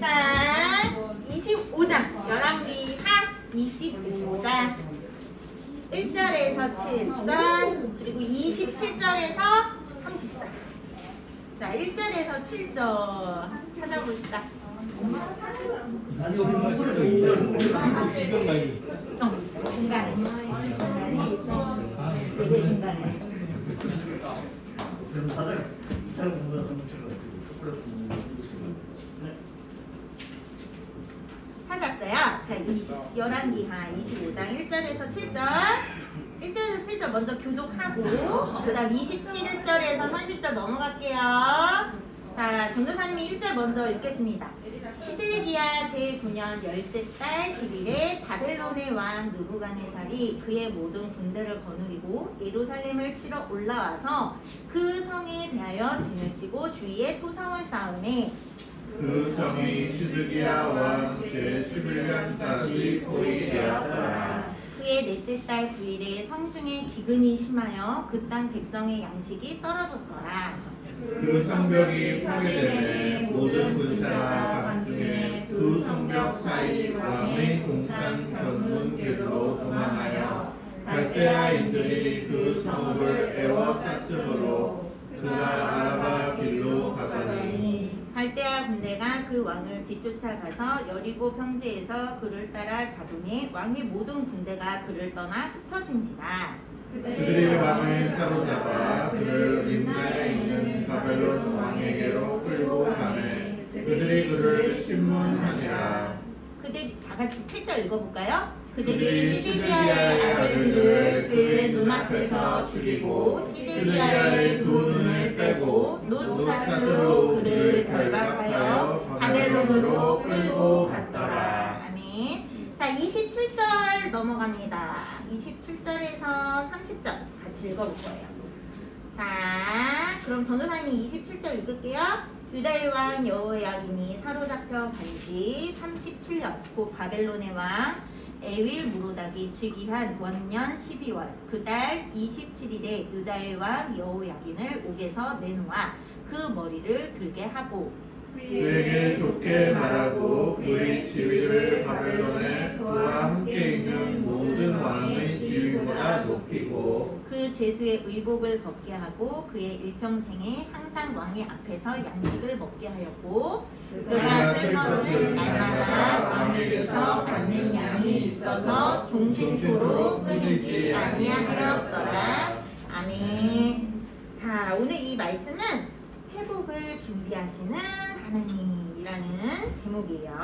자, 25장. 열왕기 하 25장. 1절에서 7절, 그리고 27절에서 30절. 자, 1절에서 7절 찾아봅시다. 아니 우리 누구를 이런 지금 말이 찾았어요. 자, 20, 11기하 25장 1절에서 7절. 1절에서 7절 먼저 교독하고, 그 다음 27절에서 30절 넘어갈게요. 자, 전도사님이 1절 먼저 읽겠습니다. 시드기야 제9년 열째 달 10일에 바벨론의 왕 느부갓네살이 그의 모든 군대를 거느리고 예루살렘을 치러 올라와서 그 성에 대하여 진을 치고 주위에 토성을 쌓음에 그 성이 시드기야 왕 제 11년까지 고이 되었더라. 그의 넷째 달 9일에 성중에 기근이 심하여 그 땅 백성의 양식이 떨어졌더라. 그 성벽이 파괴되매 모든 군사가 밤중에 두 성벽 사이 왕의 동산 건넌 길로 도망하여 갈대아인들이 그 성읍을 에워쌌으므로 그가 아라바 길로 가더니 갈대아 군대가 그 왕을 뒤쫓아가서 여리고 평지에서 그를 따라 잡으니 왕의 모든 군대가 그를 떠나 흩어진지라. 그들이 왕을 사로잡아 그를 림나에 있는 바벨론 왕에게로 끌고 가매 그들이 그를 신문하니라 그들이 다 같이 7절 읽어볼까요? 그들이 시드기야의 아들들을 그의 눈앞에서 죽이고 시드기야의 두 눈을 빼고 노사스로 그를 결박하여 바벨론으로 끌고 갔더라. 아멘. 자, 27절 넘어갑니다. 27절에서 30절 같이 읽어볼 거예요. 자, 그럼 전도사님이 27절 읽을게요. 유다의 왕 여호야긴이 사로잡혀 간지 37년 곧 바벨론의 왕 에윌 무로닥이 즉위한 원년 12월 그달 27일에 유다의 왕 여호야긴을 옥에서 내놓아 그 머리를 들게 하고 그에게 좋게 말하고 그의 지위를 바벨론에 그와 함께 있는 모든 왕의 지위보다 높이고 그 죄수의 의복을 벗게 하고 그의 일평생에 항상 왕의 앞에서 양식을 먹게 하였고 그가 쓸 것은 날마다 왕에게서 받는 양이 있어서 종신토로 끊이지 아니하였더라. 아멘. 자, 오늘 이 말씀은 회복을 준비하시는 하나님이라는 제목이에요.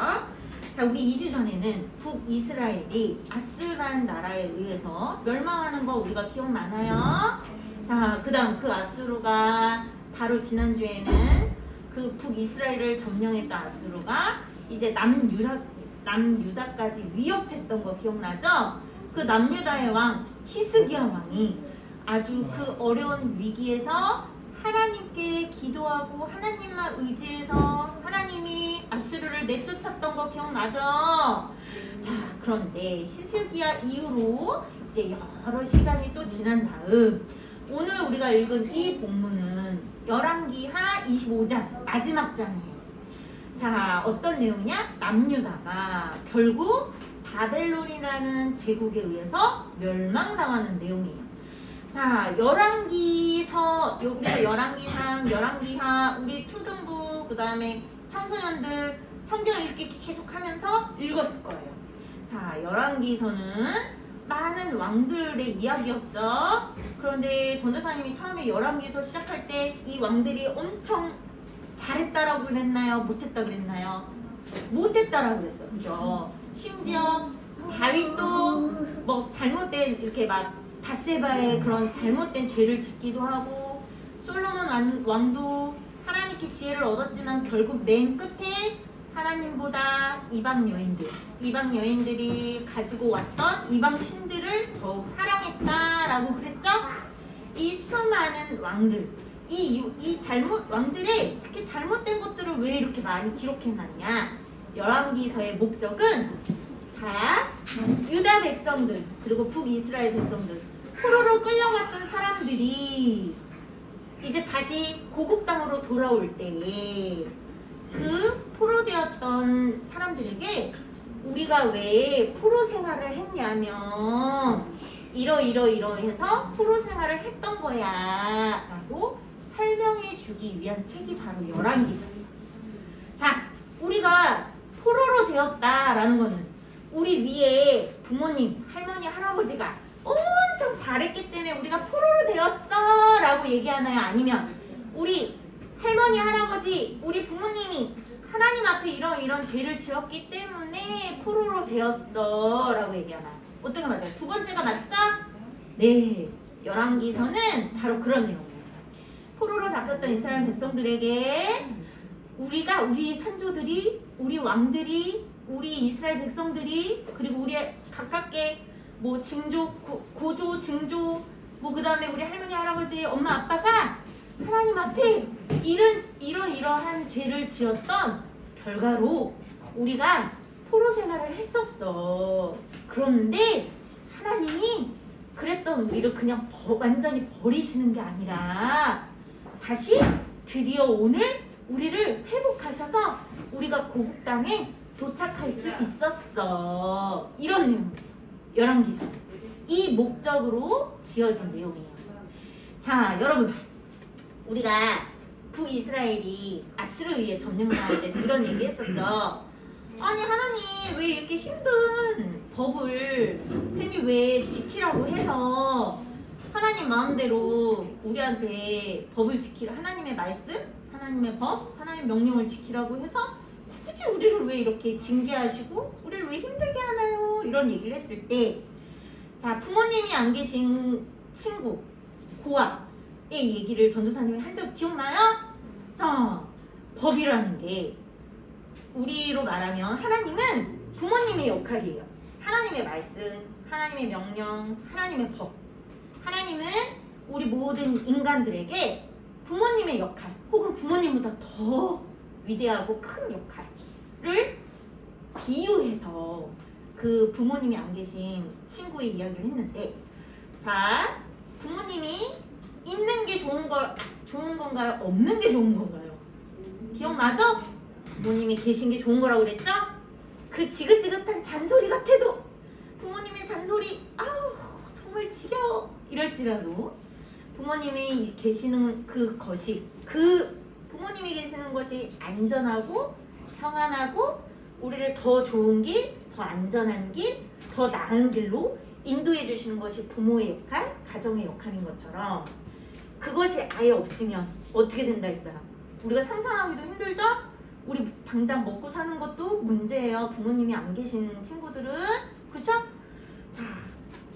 자, 우리 2주 전에는 북이스라엘이 아스라는 나라에 의해서 멸망하는 거 우리가 기억나나요? 자, 그 다음 그 아수르가 바로 지난주에는 그 북이스라엘을 점령했던 아수르가 이제 남유다, 남유다까지 위협했던 거 기억나죠? 그 남유다의 왕 히스기야 왕이 아주 그 어려운 위기에서 하나님께 기도하고 하나님만 의지해서 하나님이 아수르를 내쫓았던 거 기억나죠? 자, 그런데 히스기야 이후로 이제 여러 시간이 또 지난 다음 오늘 우리가 읽은 이 본문은 열왕기하 25장 마지막 장이에요. 자, 어떤 내용이냐? 남유다가 결국 바벨론이라는 제국에 의해서 멸망당하는 내용이에요. 자, 열왕기서, 우리가 열왕기상, 열왕기하, 우리 초등부, 그 다음에 청소년들 성경 읽기 계속 하면서 읽었을 거예요. 자, 열왕기서는 많은 왕들의 이야기였죠. 그런데 전도사님이 처음에 열왕기서 시작할 때 이 왕들이 엄청 잘했다라고 그랬나요? 못했다 그랬나요? 못했다라고 그랬어요. 그죠? 심지어 다윗도 뭐 잘못된 이렇게 막 바세바의 그런 잘못된 죄를 짓기도 하고 솔로몬 왕- 왕도 하나님께 지혜를 얻었지만 결국 맨 끝에 하나님보다 이방 여인들, 이방 여인들이 가지고 왔던 이방 신들을 더욱 사랑했다라고 그랬죠? 이 수많은 왕들, 이, 유- 이 잘못, 왕들의 특히 잘못된 것들을 왜 이렇게 많이 기록해놨냐? 열왕기서의 목적은 자, 유다 백성들 그리고 북이스라엘 백성들 포로로 끌려갔던 사람들이 이제 다시 고국 땅으로 돌아올 때에 그 포로되었던 사람들에게 우리가 왜 포로 생활을 했냐면 이러 이러 이러해서 포로 생활을 했던 거야라고 설명해 주기 위한 책이 바로 열왕기서예요. 자, 우리가 포로로 되었다라는 거는 우리 위에 부모님, 할머니, 할아버지가 엄청 잘했기 때문에 우리가 포로로 되었어 라고 얘기하나요? 아니면 우리 할머니, 할아버지, 우리 부모님이 하나님 앞에 이런 이런 죄를 지었기 때문에 포로로 되었어 라고 얘기하나요? 어떤 게 맞아요? 두 번째가 맞죠? 네, 열왕기서는 바로 그런 내용이에요. 포로로 잡혔던 이스라엘 백성들에게 우리가 우리 선조들이 우리 왕들이 우리 이스라엘 백성들이 그리고 우리 가깝게 뭐 증조 고, 고조 증조 뭐 그다음에 우리 할머니 할아버지 엄마 아빠가 하나님 앞에 이런 이런 이러한 죄를 지었던 결과로 우리가 포로 생활을 했었어. 그런데 하나님이 그랬던 우리를 그냥 버- 완전히 버리시는 게 아니라 다시 드디어 오늘 우리를 회복하셔서 우리가 고국 땅에 도착할 수 있었어. 이런 내용. 열왕기서. 이 목적으로 지어진 내용이에요. 자, 여러분. 우리가 북이스라엘이 아수르에 의해 점령당할 때 이런 얘기 했었죠. 아니 하나님 왜 이렇게 힘든 법을 괜히 왜 지키라고 해서 하나님 마음대로 우리한테 법을 지키라 하나님의 말씀, 하나님의 법, 하나님 명령을 지키라고 해서 굳이 우리를 왜 이렇게 징계하시고 우리를 왜 힘들게 하나요? 이런 얘기를 했을 때 자, 부모님이 안 계신 친구 고아의 얘기를 전도사님이 한 적 기억나요? 자, 법이라는 게 우리로 말하면 하나님은 부모님의 역할이에요. 하나님의 말씀, 하나님의 명령, 하나님의 법. 하나님은 우리 모든 인간들에게 부모님의 역할 혹은 부모님보다 더 위대하고 큰 역할을 비유해서 그 부모님이 안 계신 친구의 이야기를 했는데 자 부모님이 있는 게 좋은 걸 아, 좋은 건가요? 없는 게 좋은 건가요? 기억나죠? 부모님이 계신 게 좋은 거라고 그랬죠? 그 지긋지긋한 잔소리 같아도 부모님의 잔소리 아우 정말 지겨워 이럴지라도 부모님이 계시는 그 것이 그 부모님이 계시는 것이 안전하고 평안하고 우리를 더 좋은 길, 더 안전한 길, 더 나은 길로 인도해 주시는 것이 부모의 역할, 가정의 역할인 것처럼 그것이 아예 없으면 어떻게 된다 했어요? 우리가 상상하기도 힘들죠? 우리 당장 먹고 사는 것도 문제예요. 부모님이 안 계신 친구들은 그렇죠? 자,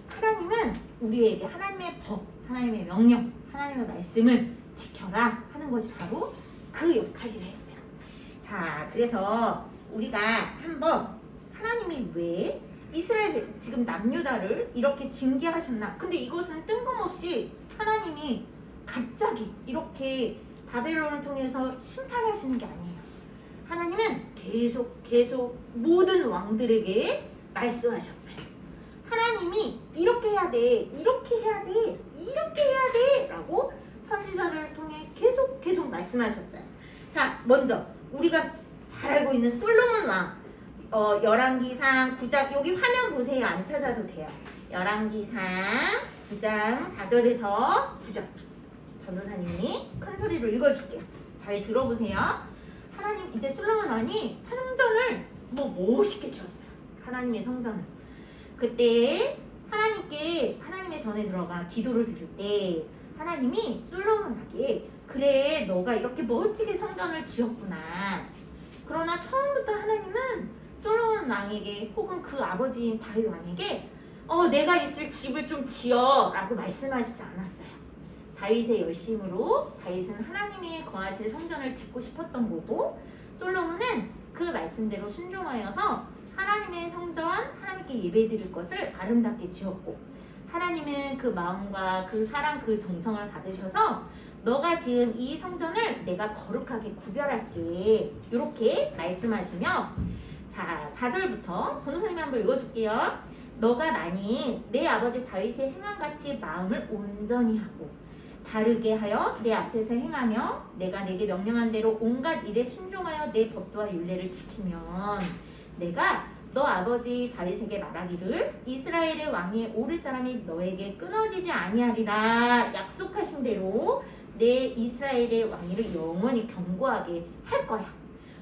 하나님은 우리에게 하나님의 법, 하나님의 명령, 하나님의 말씀을 지켜라 하는 것이 바로 그 역할이라 했어요. 자, 그래서 우리가 한번 하나님이 왜 이스라엘 지금 남유다를 이렇게 징계하셨나? 근데 이것은 뜬금없이 하나님이 갑자기 이렇게 바벨론을 통해서 심판하시는 게 아니에요. 하나님은 계속 계속 모든 왕들에게 말씀하셨어요. 하나님이 이렇게 해야 돼, 이렇게 해야 돼, 이렇게 해야 돼, 라고 선지자를 통해 계속 계속 말씀하셨어요. 자, 먼저 우리가 잘 알고 있는 솔로몬 왕, 어, 열왕기상 9장 여기 화면 보세요. 안 찾아도 돼요. 열왕기상 9장 4절에서 9절. 전도사님이 큰 소리로 읽어줄게요. 잘 들어보세요. 하나님 이제 솔로몬 왕이 성전을 뭐 멋있게 지었어요. 하나님의 성전을. 그때 하나님께 하나님의 전에 들어가 기도를 드릴 때 하나님이 솔로몬에게 그래 너가 이렇게 멋지게 성전을 지었구나. 그러나 처음부터 하나님은 솔로몬 왕에게 혹은 그 아버지인 다윗 왕에게 어 내가 있을 집을 좀 지어라고 말씀하시지 않았어요. 다윗의 열심으로 다윗은 하나님이 거하실 성전을 짓고 싶었던 거고 솔로몬은 그 말씀대로 순종하여서 하나님의 성전 하나님께 예배드릴 것을 아름답게 지었고 하나님은 그 마음과 그 사랑 그 정성을 받으셔서 너가 지은 이 성전을 내가 거룩하게 구별할게 이렇게 말씀하시며 자 4절부터 전도사님이 한번 읽어줄게요 너가 만일 내 아버지 다윗의 행함같이 마음을 온전히 하고 바르게 하여 내 앞에서 행하며 내가 내게 명령한 대로 온갖 일에 순종하여 내 법도와 율례를 지키면 내가 너 아버지 다윗에게 말하기를 이스라엘의 왕이 오를 사람이 너에게 끊어지지 아니하리라 약속하신 대로 내 이스라엘의 왕위를 영원히 경고하게 할 거야.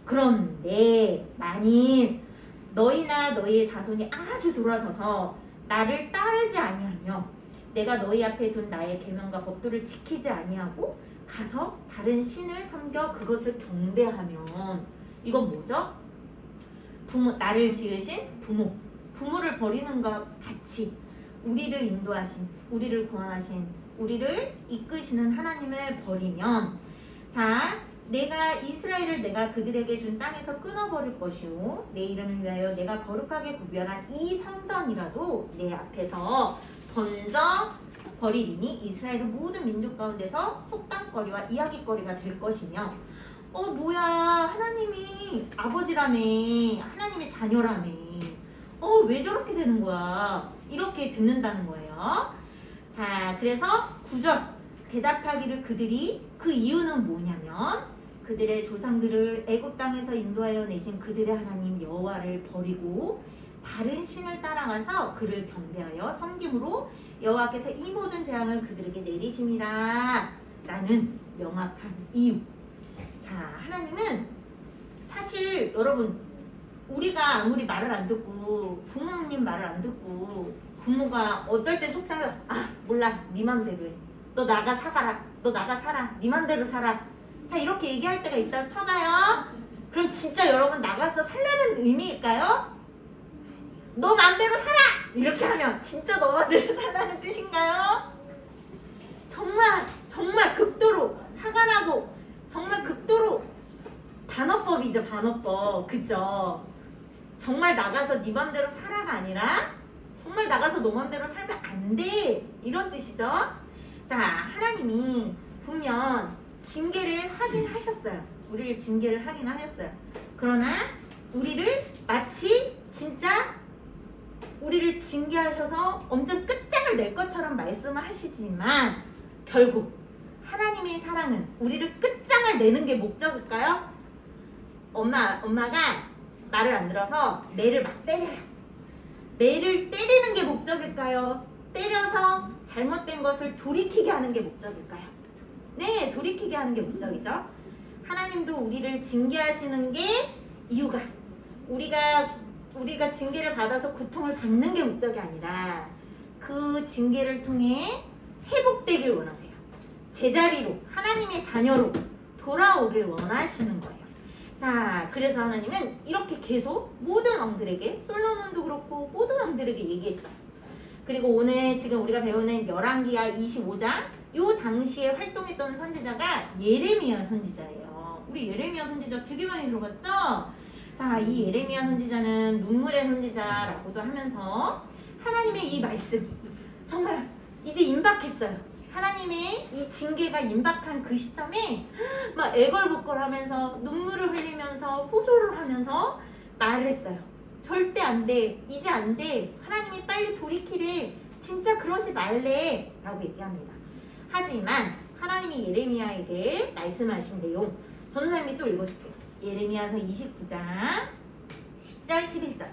그런데 만일 너희나 너희의 자손이 아주 돌아서서 나를 따르지 아니하며 내가 너희 앞에 둔 나의 계명과 법도를 지키지 아니하고 가서 다른 신을 섬겨 그것을 경배하면 이건 뭐죠? 부모 나를 지으신 부모 부모를 버리는 것 같이 우리를 인도하신 우리를 구원하신 우리를 이끄시는 하나님을 버리면 자 내가 이스라엘을 내가 그들에게 준 땅에서 끊어버릴 것이요. 내 이름을 위하여 내가 거룩하게 구별한 이 성전이라도 내 앞에서 던져 버리리니 이스라엘은 모든 민족 가운데서 속담거리와 이야기거리가 될 것이며. 어 뭐야. 하나님이 아버지라며 하나님의 자녀라며. 어 왜 저렇게 되는 거야? 이렇게 듣는다는 거예요. 자 그래서 구절. 대답하기를 그들이 그 이유는 뭐냐면 그들의 조상들을 애굽 땅에서 인도하여 내신 그들의 하나님 여호와를 버리고 다른 신을 따라가서 그를 경배하여 섬김으로 여호와께서 이 모든 재앙을 그들에게 내리심이라 라는 명확한 이유. 자 하나님은 사실 여러분 우리가 아무리 말을 안 듣고 부모님 말을 안 듣고 부모가 어떨 땐 속상해 아 몰라. 네 맘대로 해 너 나가 사가라. 너 나가 살아. 네 맘대로 살아 자 이렇게 얘기할 때가 있다고 쳐봐요. 그럼 진짜 여러분 나가서 살라는 의미일까요? 너 맘대로 살아! 이렇게 하면 진짜 너 맘대로 살라는 뜻인가요? 정말 정말 극도로 화가 나고 정말 극도로 반어법이죠 반어법. 그죠? 정말 나가서 네 맘대로 살아가 아니라 정말 나가서 너 맘대로 살면 안 돼! 이런 뜻이죠? 자 하나님이 보면 징계를 하긴 하셨어요 우리를 징계를 하긴 하셨어요 그러나 우리를 마치 진짜 우리를 징계하셔서 엄청 끝장을 낼 것처럼 말씀을 하시지만 결국 하나님의 사랑은 우리를 끝장을 내는 게 목적일까요? 엄마 엄마가 말을 안 들어서 매를 막 때려요. 매를 때리는 게 목적일까요? 때려서 잘못된 것을 돌이키게 하는 게 목적일까요? 네, 돌이키게 하는 게 목적이죠. 하나님도 우리를 징계하시는 게 이유가 우리가 우리가 징계를 받아서 고통을 받는 게 목적이 아니라 그 징계를 통해 회복되길 원하세요. 제자리로 하나님의 자녀로 돌아오길 원하시는 거예요. 자, 그래서 하나님은 이렇게 계속 모든 왕들에게 솔로몬도 그렇고 모든 왕들에게 얘기했어요. 그리고 오늘 지금 우리가 배우는 열왕기하 25장 요 당시에 활동했던 선지자가 예레미야 선지자예요. 우리 예레미야 선지자 되게 많이 들어봤죠? 자, 이 예레미야 선지자는 눈물의 선지자라고도 하면서 하나님의 이 말씀 정말 이제 임박했어요. 하나님의 이 징계가 임박한 그 시점에 막 애걸복걸하면서 눈물을 흘리면서 호소를 하면서 말을 했어요. 절대 안 돼. 이제 안 돼. 하나님이 빨리 돌이키래. 진짜 그러지 말래. 라고 얘기합니다. 하지만 하나님이 예레미야에게 말씀하신 내용 전사님이 또 읽어줄게요. 예레미야서 29장 10절 11절.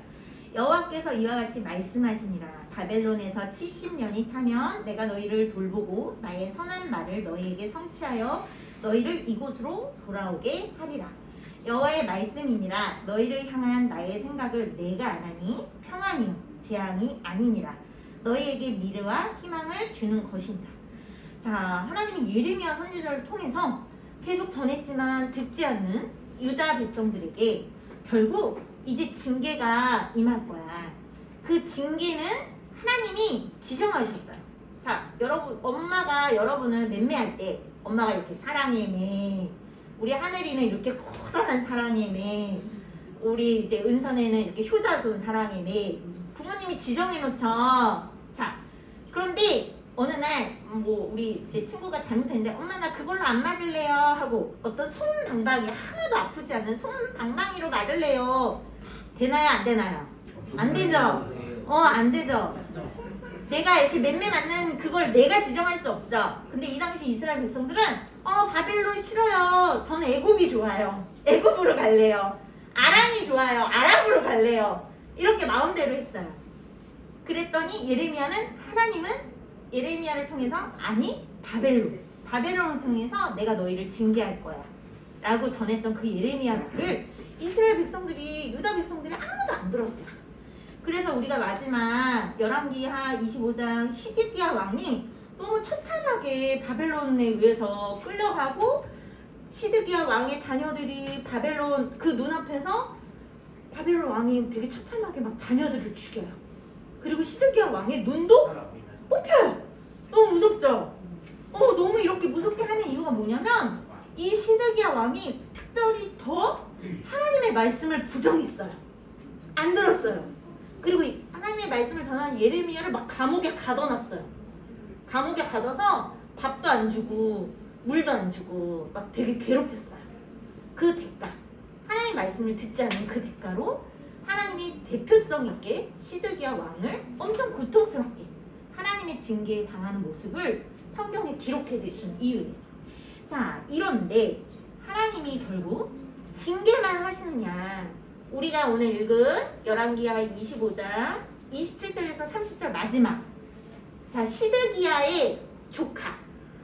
여호와께서 이와 같이 말씀하시니라. 바벨론에서 70년이 차면 내가 너희를 돌보고 나의 선한 말을 너희에게 성취하여 너희를 이곳으로 돌아오게 하리라. 여호와의 말씀이니라. 너희를 향한 나의 생각을 내가 아나니 평안이요 재앙이 아니니라. 너희에게 미래와 희망을 주는 것이니라 자 하나님이 예레미야 선지자를 통해서 계속 전했지만 듣지 않는 유다 백성들에게 결국 이제 징계가 임할 거야. 그 징계는 하나님이 지정하셨어요. 자, 여러분, 엄마가 여러분을 맴매할 때, 엄마가 이렇게 사랑해 매, 우리 하늘이는 이렇게 쿨한 사랑해 매, 우리 이제 은선에는 이렇게 효자손 사랑해 매, 부모님이 지정해 놓죠. 자, 그런데 어느 날 뭐 우리 제 친구가 잘못했는데 엄마 나 그걸로 안 맞을래요 하고 어떤 손 방방이 하나도 아프지 않은 손 방방이로 맞을래요 되나요 안 되나요 안 되죠 어, 안 되죠. 내가 이렇게 맴매 맞는 그걸 내가 지정할 수 없죠. 근데 이 당시 이스라엘 백성들은 어 바벨론 싫어요. 저는 애굽이 좋아요. 애굽으로 갈래요. 아람이 좋아요. 아람으로 갈래요. 이렇게 마음대로 했어요. 그랬더니 예레미야는 하나님은 예레미야를 통해서 아니 바벨론 바벨론을 통해서 내가 너희를 징계할 거야. 라고 전했던 그 예레미야 말을 이스라엘 백성들이 유다 백성들이 아무도 안 들었어요. 그래서 우리가 마지막 열왕기하 25장 시디기야 왕이 너무 처참하게 바벨론에 의해서 끌려가고 시드기야 왕의 자녀들이 바벨론 그 눈앞에서 바벨론 왕이 되게 처참하게 막 자녀들을 죽여요. 그리고 시드기야 왕의 눈도 뽑혀요. 너무 무섭죠? 어, 너무 이렇게 무섭게 하는 이유가 뭐냐면 이 시드기야 왕이 특별히 더 하나님의 말씀을 부정했어요. 안 들었어요. 그리고 이 하나님의 말씀을 전하는 예레미야를 막 감옥에 가둬놨어요. 감옥에 가둬서 밥도 안 주고 물도 안 주고 막 되게 괴롭혔어요. 그 대가 하나님 말씀을 듣지 않는 그 대가로 하나님이 대표성 있게 시드기야 왕을 엄청 고통스럽게 하나님의 징계에 당하는 모습을 성경에 기록해 두신 이유예요. 자, 이런데 하나님이 결국 징계만 하시느냐? 우리가 오늘 읽은 열왕기하 25장 27절에서 30절 마지막 자 시드기야의 조카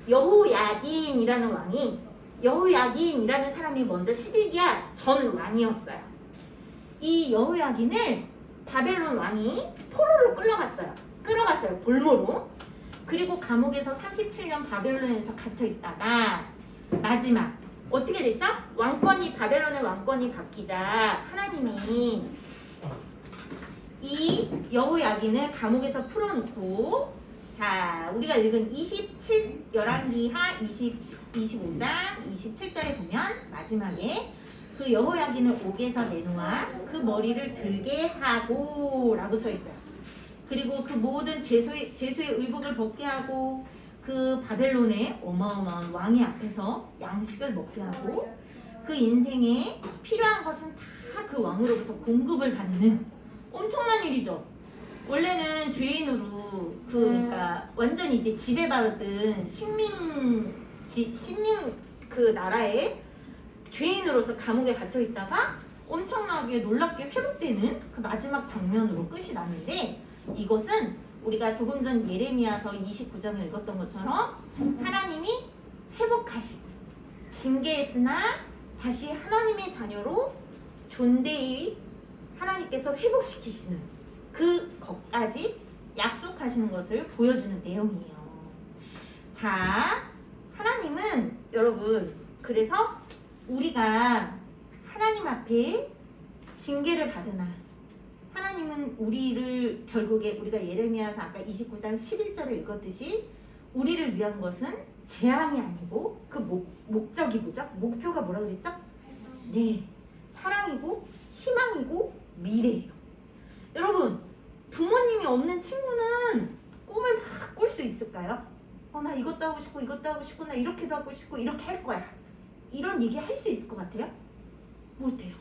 여호야긴이라는 왕이 여호야긴이라는 사람이 먼저 시드기야 전 왕이었어요. 이 여호야긴을 바벨론 왕이 포로로 끌어갔어요. 끌어갔어요. 볼모로. 그리고 감옥에서 37년 바벨론에서 갇혀 있다가 마지막 어떻게 됐죠? 왕권이 바벨론의 왕권이 바뀌자 하나님이 이 여호야긴을 감옥에서 풀어놓고 자 우리가 읽은 27 열왕기하 20 25장 27절에 보면 마지막에 그 여호야긴을 옥에서 내놓아 그 머리를 들게 하고라고 써 있어요. 그리고 그 모든 죄수의 죄수의 의복을 벗게 하고 그 바벨론의 어마어마한 왕의 앞에서 양식을 먹게 하고 그 인생에 필요한 것은 다 그 왕으로부터 공급을 받는 엄청난 일이죠. 원래는 죄인으로 그 그러니까 완전 이제 지배받은 식민 지, 식민 그 나라에 죄인으로서 감옥에 갇혀 있다가 엄청나게 놀랍게 회복되는 그 마지막 장면으로 끝이 나는데 이것은 우리가 조금 전 예레미야서 29장을 읽었던 것처럼 하나님이 회복하시고 징계했으나 다시 하나님의 자녀로 존대히 하나님께서 회복시키시는 그 것까지 약속하시는 것을 보여주는 내용이에요. 자, 하나님은 여러분 그래서 우리가 하나님 앞에 징계를 받으나 하나님은 우리를 결국에 우리가 예레미야서 아까 29장 11절을 읽었듯이 우리를 위한 것은 재앙이 아니고 그 목, 목적이 뭐죠? 목표가 뭐라 그랬죠? 네. 사랑이고 희망이고 미래예요. 여러분, 부모님이 없는 친구는 꿈을 막 꿀 수 있을까요? 어, 나 이것도 하고 싶고 이것도 하고 싶고 나 이렇게도 하고 싶고 이렇게 할 거야. 이런 얘기 할 수 있을 것 같아요? 못해요.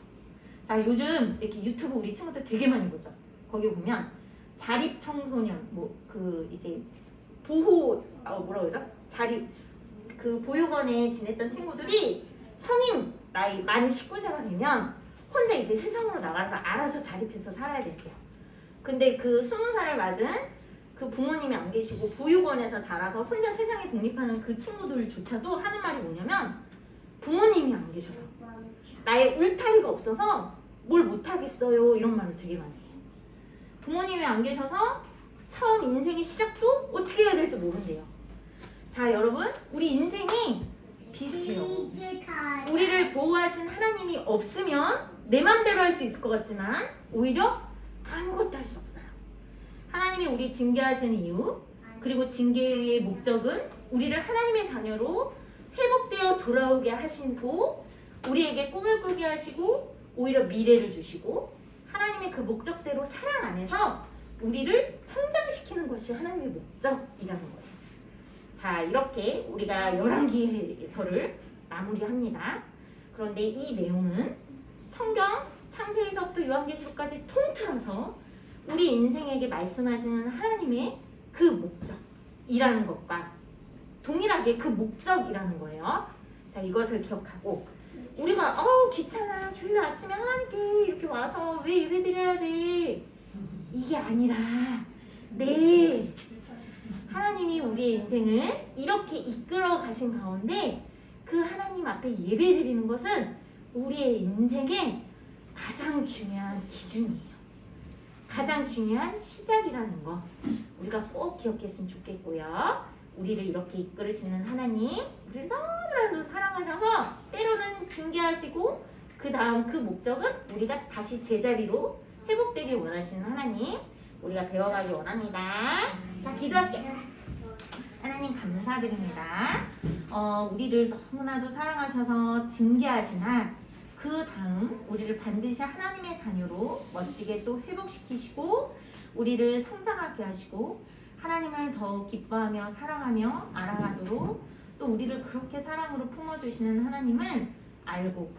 자 요즘 이렇게 유튜브 우리 친구들 되게 많이 보죠. 거기 보면 자립 청소년 뭐 그 이제 보호 어 뭐라 그러죠? 자립 그 보육원에 지냈던 친구들이 성인 나이 만 19세가 되면 혼자 이제 세상으로 나가서 알아서 자립해서 살아야 된대요. 근데 그 20살을 맞은 그 부모님이 안 계시고 보육원에서 자라서 혼자 세상에 독립하는 그 친구들조차도 하는 말이 뭐냐면 부모님이 안 계셔서 나의 울타리가 없어서 뭘 못하겠어요 이런 말을 되게 많이 해요. 부모님이 안 계셔서 처음 인생의 시작도 어떻게 해야 될지 모른대요. 자 여러분 우리 인생이 비슷해요. 우리를 보호하신 하나님이 없으면 내 맘대로 할 수 있을 것 같지만 오히려 아무것도 할 수 없어요. 하나님이 우리 징계하시는 이유 그리고 징계의 목적은 우리를 하나님의 자녀로 회복되어 돌아오게 하시고 우리에게 꿈을 꾸게 하시고 오히려 미래를 주시고 하나님의 그 목적대로 사랑 안에서 우리를 성장시키는 것이 하나님의 목적이라는 거예요. 자 이렇게 우리가 열왕기서를 마무리합니다. 그런데 이 내용은 성경 창세기서부터 요한계시록까지 통틀어서 우리 인생에게 말씀하시는 하나님의 그 목적이라는 것과 동일하게 그 목적이라는 거예요. 자, 이것을 기억하고 우리가 어우 귀찮아 주일 아침에 하나님께 이렇게 와서 왜 예배 드려야 돼 이게 아니라 네 하나님이 우리의 인생을 이렇게 이끌어 가신 가운데 그 하나님 앞에 예배 드리는 것은 우리의 인생의 가장 중요한 기준이에요. 가장 중요한 시작이라는 거 우리가 꼭 기억했으면 좋겠고요. 우리를 이렇게 이끌으시는 하나님, 우리를 너무나도 사랑하셔서 때로는 징계하시고 그 다음 그 목적은 우리가 다시 제자리로 회복되길 원하시는 하나님, 우리가 배워가기 원합니다. 자, 기도할게요. 하나님 감사드립니다. 어, 우리를 너무나도 사랑하셔서 징계하시나 그 다음 우리를 반드시 하나님의 자녀로 멋지게 또 회복시키시고 우리를 성장하게 하시고 하나님을 더 기뻐하며 사랑하며 알아가도록 또 우리를 그렇게 사랑으로 품어주시는 하나님은 알고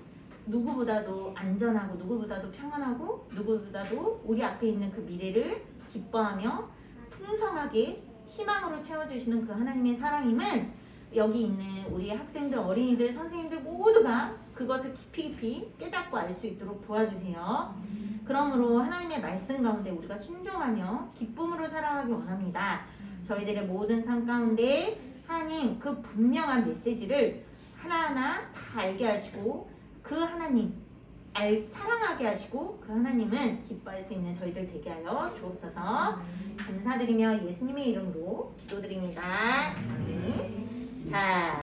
누구보다도 안전하고 누구보다도 평안하고 누구보다도 우리 앞에 있는 그 미래를 기뻐하며 풍성하게 희망으로 채워주시는 그 하나님의 사랑임은 여기 있는 우리 학생들, 어린이들, 선생님들 모두가 그것을 깊이 깊이 깨닫고 알 수 있도록 도와주세요. 그러므로 하나님의 말씀 가운데 우리가 순종하며 기쁨으로 살아가기 원합니다. 저희들의 모든 삶 가운데 하나님 그 분명한 메시지를 하나하나 다 알게 하시고 그 하나님 알, 사랑하게 하시고 그 하나님은 기뻐할 수 있는 저희들 되게 하여 주옵소서 감사드리며 예수님의 이름으로 기도드립니다. 아멘. 자.